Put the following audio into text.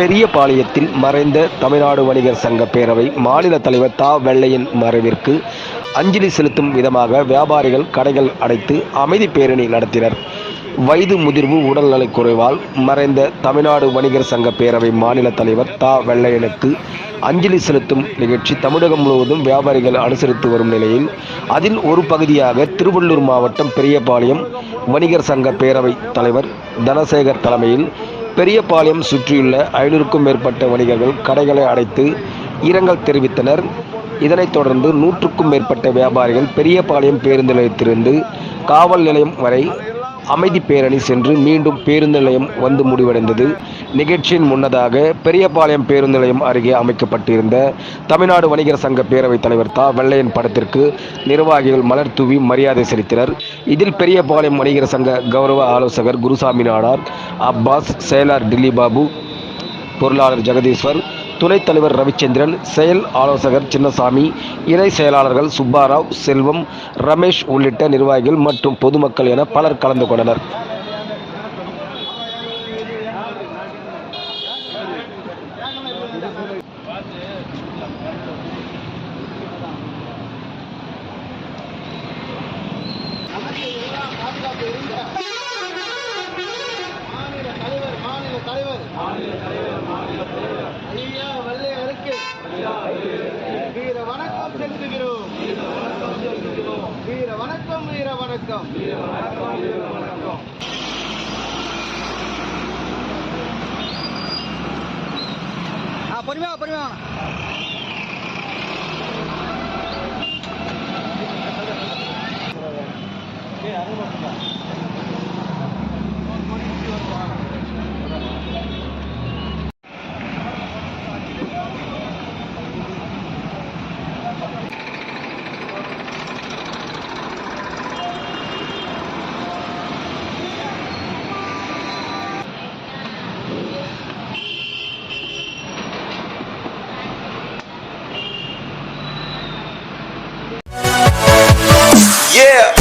பெரியபாளையத்தில் மறைந்த தமிழ்நாடு வணிகர் சங்க பேரவை மாநில தலைவர் தா. வெள்ளையன் மறைவிற்கு அஞ்சலி செலுத்தும் விதமாக வியாபாரிகள் கடைகள் அடைத்து அமைதி பேரணி நடத்தினர். வயது முதிர்வு உடல்நலை குறைவால் மறைந்த தமிழ்நாடு வணிகர் சங்க பேரவை மாநில தலைவர் தா. வெள்ளையனுக்கு அஞ்சலி செலுத்தும் நிகழ்ச்சி தமிழகம் முழுவதும் வியாபாரிகள் அனுசரித்து வரும் நிலையில் அதில் ஒரு பகுதியாக திருவள்ளூர் மாவட்டம் பெரியபாளையம் வணிகர் சங்க பேரவை தலைவர் தனசேகர் தலைமையில் பெரியபாளையம் சுற்றியுள்ள ஐநூறுக்கும் மேற்பட்ட வணிகர்கள் கடைகளை அடைத்து இரங்கல் தெரிவித்தனர். இதனைத் தொடர்ந்து நூற்றுக்கும் மேற்பட்ட வியாபாரிகள் பெரியபாளையம் பேருந்து நிலையத்திலிருந்து காவல் நிலையம் வரை அமைதி பேரணி சென்று மீண்டும் பேருந்து நிலையம் வந்து முடிவடைந்தது. நிகழ்ச்சியின் முன்னதாக பெரியபாளையம் பேருந்து நிலையம் அருகே அமைக்கப்பட்டிருந்த தமிழ்நாடு வணிகர் சங்க பேரவைத் தலைவர் தா. வெள்ளையன் படத்திற்கு நிர்வாகிகள் மலர் தூவி மரியாதை செலுத்தினர். இதில் பெரியபாளையம் வணிகர் சங்க கௌரவ ஆலோசகர் குருசாமி நாடார் அப்பாஸ் செயலர் டில்லி பாபு பொருளாளர் ஜெகதீஸ்வர் துணைத் தலைவர் ரவிச்சந்திரன் செயல் ஆலோசகர் சின்னசாமி இணை செயலாளர்கள் சுப்பாராவ் செல்வம் ரமேஷ் உள்ளிட்ட நிர்வாகிகள் மற்றும் பொதுமக்கள் என பலர் கலந்து கொண்டனர். மாநில தலைவர் மாநில தலைவர். ஐயா வெள்ளையருக்கு வீர வணக்கம் செலுத்துகிறோம். வீர வணக்கம் வீர வணக்கம். ஆ பொறுமையா பொறுமையா வாங்க. Yeah.